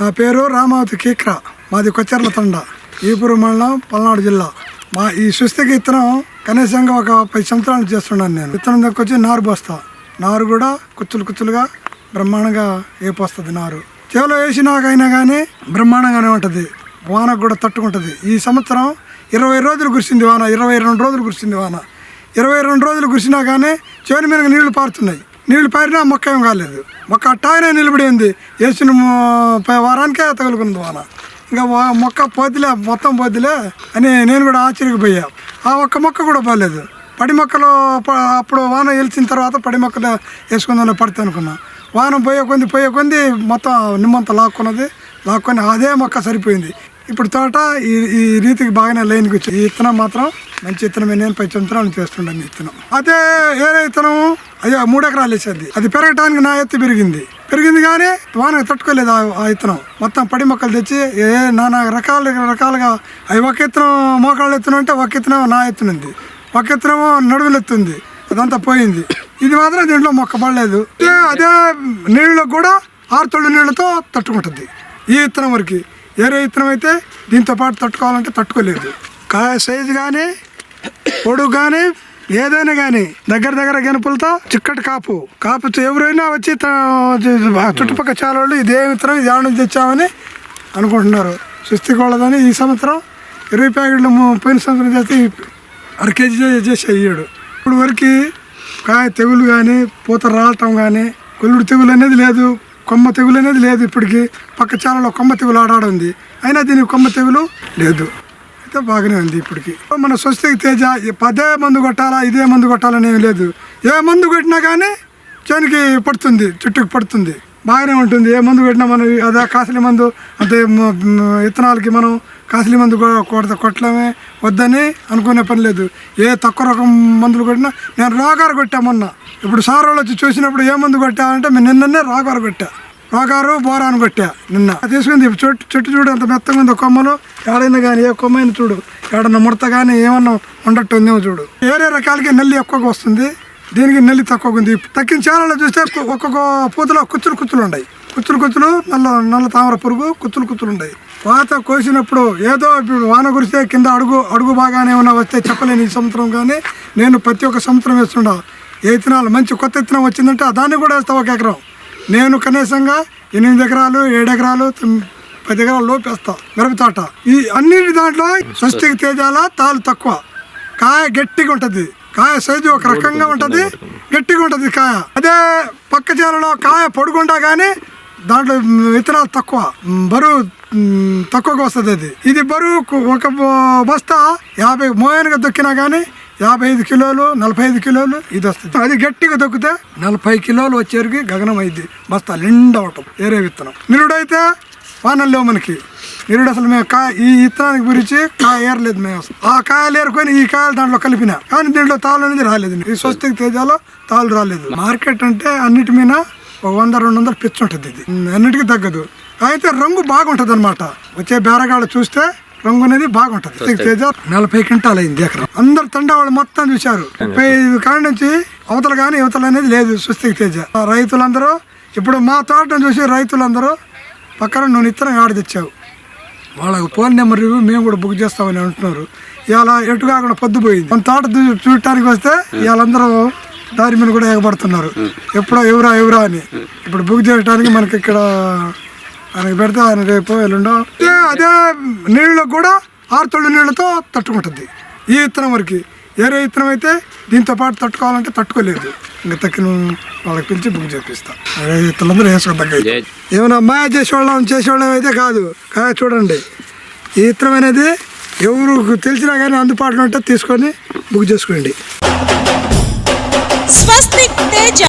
నా పేరు రామావతి కీక్రా. మాది కొచ్చెర్ల తండ. ఈపురు మండలం పల్నాడు జిల్లా. మా ఈ సుస్థికి విత్తనం కనీసంగా ఒక పది సంవత్సరాలు చేస్తున్నాను నేను. విత్తనం దగ్గర నారు పోస్తా. నారు కూడా కుచ్చులు కుచ్చులుగా బ్రహ్మాండంగా ఏపొస్తుంది నారు. చేలో వేసినాకైనా కానీ బ్రహ్మాండంగానే ఉంటుంది. వానకు కూడా తట్టుకుంటుంది. ఈ సంవత్సరం ఇరవై రోజులు కురిసింది వాన. ఇరవై రెండు రోజులు కురిసింది వాన. ఇరవై రెండు రోజులు కురిసినా కానీ చేను మీద నీళ్ళు పారుతున్నాయి. నీళ్ళు పారినా మొక్క ఏం కాలేదు. మొక్క అట్టానే నిలబడింది. వేసిన వారానికే తగులుకుంది వాన. ఇంకా వా- మొక్క పోతులే మొత్తం పోతులే అని నేను కూడా ఆశ్చర్యపోయా. ఆ ఒక్క మొక్క కూడా పోలేదు. పడి మొక్కలు అప్పుడు వాన వెలిచిన తర్వాత పడి మొక్కలు వేసుకుందామని పడితే అనుకున్నా. వాన పోయే కొంది పోయే కొంది మొత్తం నిమ్మంతా లాక్కున్నది. లాక్కొని అదే మొక్క సరిపోయింది. ఇప్పుడు తోట ఈ ఈ రీతికి బాగానే లైన్కి వచ్చింది ఈ విత్తనం మాత్రం మంచి విత్తనమే నేను పై సంవత్సరాలు చేస్తుండీ ఇత్తనం. అదే ఏరే విత్తనం అయ్యో మూడు ఎకరాలు వేసేది. అది పెరగటానికి నా ఎత్తు పెరిగింది. పెరిగింది కానీ వానకు తట్టుకోలేదు ఆ ఇత్తనం. విత్తనం మొత్తం పడి మొక్కలు తెచ్చి ఏ నానా రకాల రకాలుగా అవి ఒక విత్తనం మోకాళ్ళు ఎత్తున అంటే ఒక విత్తనం నా ఎత్తునుంది ఒక విత్తనం నడువులు ఎత్తుంది అదంతా పోయింది. ఇది మాత్రం దీంట్లో మొక్క పడలేదు. అదే నీళ్ళలో కూడా ఆరు తొళ్ళు నీళ్ళతో తట్టుకుంటుంది ఈ విత్తనం వరకు. వేరే విత్తనం అయితే దీంతో పాటు తట్టుకోవాలంటే తట్టుకోలేదు. కా సైజు కానీ పొడుగు కానీ ఏదైనా కానీ దగ్గర దగ్గర గెనుపులతో చిక్కటి కాపు. కాపుతో ఎవరైనా వచ్చి చుట్టుపక్కల చాలా వాళ్ళు ఇదే విత్తనం ఇది ఆడ నుంచి తెచ్చామని అనుకుంటున్నారు. సుస్థి కోళ్ళదని ఈ సంవత్సరం ఇరవై ప్యాకెట్లు పోయిన సంవత్సరం చేస్తే అర కేజీ చేసి అయ్యాడు. ఇప్పుడు వరకు కాయ తెగులు కానీ పూత రావటం కానీ కొల్లుడు తెగులు అనేది లేదు. కొమ్మ తెగులు అనేది లేదు ఇప్పటికి. పక్క చాలలో కొమ్మ తెగులు ఆడాడు ఉంది అయినా దీనికి కొమ్మ తెగులు లేదు. అయితే బాగానే ఉంది ఇప్పటికి. మన స్వస్తికి తేజ పదే మందు కొట్టాలా ఇదే మందు కొట్టాలని ఏం లేదు. ఏ మందు కొట్టినా కానీ చేనికి పడుతుంది చుట్టుకు పడుతుంది. బాగానే ఉంటుంది. ఏ మందు కొట్టినా మనం అదే కాసలి మందు అంటే విత్తనాలకి మనం కాసలి మందు కొడత కొట్టడమే వద్దని అనుకునే పని లేదు. ఏ తక్కువ రకం మందులు కొట్టినా నేను రోగారు కొట్టా మొన్న. ఇప్పుడు సార్ వాళ్ళు వచ్చి చూసినప్పుడు ఏ మందు కొట్టామంటే మేము నిన్ననే రోగారు కొట్టా. రోగారు బోరాను కొట్టా నిన్న. తీసుకుంది. చెట్టు చెట్టు చూడు అంత మెత్తగా ఉంది కొమ్మలు. ఏడైనా కానీ ఏ కొమ్మైనా చూడు. ఏడన్నా ముడత కానీ ఏమన్నా ఉండట్టు ఉందేమో చూడు. వేరే రకాలకి నల్లి ఎక్కువగా వస్తుంది. దీనికి నల్లి తక్కువగా ఉంది. తక్కిన చాలలో చూస్తే ఒక్కొక్క పూతలో కుచ్చులు కుచ్చులు ఉన్నాయి కుచ్చులు కుచ్చులు నల్ల నల్ల తామర పురుగు కుచ్చులు కుచ్చులు ఉన్నాయి వాత కోసినప్పుడు ఏదో ఇప్పుడు వాన కురిస్తే కింద అడుగు అడుగు బాగానే ఏమైనా వస్తే చెప్పలేను ఈ సంవత్సరం కానీ నేను ప్రతి ఒక్క సంవత్సరం వేస్తుండా. ఏ విత్తనాలు మంచి కొత్త విత్తనం వచ్చిందంటే దాన్ని కూడా వేస్తా ఒక ఎకరం. నేను కనీసంగా ఎనిమిది ఎకరాలు ఏడు ఎకరాలు పది ఎకరాలు లోపు వేస్తా. మిరప తోట. ఈ అన్నిటి దాంట్లో స్వస్తికి తేజాల తాలు తక్కువ. కాయ గట్టిగా ఉంటది. కాయ సైజు ఒక రకంగా ఉంటది గట్టిగా ఉంటది కాయ. అదే పక్క చేలలో కాయ పొడుగుంటా కానీ దాంట్లో విత్తనాలు తక్కువ. బరువు తక్కువగా వస్తుంది అది. ఇది బరువు ఒక బస్తా యాభై మోయనగా దొక్కినా కానీ యాభై ఐదు కిలోలు నలభై ఐదు కిలోలు ఇది వస్తుంది. అది గట్టిగా దొక్కితే నలభై కిలోలు వచ్చేరికి గగనం అయింది బస్తా నిండా అవటం వేరే విత్తనం. నిరుడైతే వానలు లేవు మనకి. నిరుడు అసలు మేము కాయ ఈ విత్తనానికి గురించి కాయ ఏరలేదు మేము అసలు. ఆ కాయలు ఏరుకొని ఈ కాయలు దాంట్లో కలిపిన. కానీ దీంట్లో తాళ్ళు అనేది రాలేదు. ఈ స్వస్తికి తేజాలో తాళ్ళు రాలేదు. మార్కెట్ అంటే అన్నిటి మీద ఒక వంద రెండు వందలు పిచ్చి ఉంటుంది ఇది. అన్నిటికీ తగ్గదు. అయితే రంగు బాగుంటది అనమాట వచ్చే బేరగాళ్ళు చూస్తే రంగు అనేది బాగుంటది. తేజ నలభై క్వింటాల్ అయింది ఎకరం. అందరు తండా వాళ్ళు మొత్తం చూశారు. ముప్పై ఐదు కాడ నుంచి అవతల కానీ యువతలు అనేది లేదు స్వస్తిక్ తేజ. ఆ రైతులందరూ ఇప్పుడు మా తోటను చూసి రైతులందరూ పక్కన నువ్వు ఇత్తనం ఆడ తెచ్చావు. వాళ్ళకు ఫోన్ నెంబర్ ఇవ్వు, మేము కూడా బుక్ చేస్తామని అంటున్నారు. ఇవాళ ఎటు కాకుండా పొద్దుపోయింది మన తోట చూ- చూడటానికి వస్తే వీళ్ళందరూ దారి మీద కూడా ఎగబడుతున్నారు. ఎప్పుడో ఎవరా ఎవరా అని. ఇప్పుడు బుక్ చేయడానికి మనకి ఇక్కడ ఆయనకి పెడితే ఆయన రేపు ఎల్లుండో అదే నీళ్ళు కూడా కూడా ఆరుతొళ్ళు నీళ్ళతో తట్టుకుంటుంది. ఈ విత్తనం వరకు. వేరే విత్తనం అయితే దీంతో పాటు తట్టుకోవాలంటే తట్టుకోలేదు. ఇంకా తక్కిన వాళ్ళకి పిలిచి బుక్ చేపిస్తా. అదే విత్తనాలందరూ వేసుకోదగ్గ ఏమైనా మాయ చేసేవాళ్ళం చేసేవాళ్ళం అయితే కాదు. కాయ చూడండి ఈ విత్తనం అనేది ఎవరు తెలిసినా కానీ అందుబాటులో ఉంటే తీసుకొని బుక్ చేసుకోండి. స్వస్తిక్ తేజ.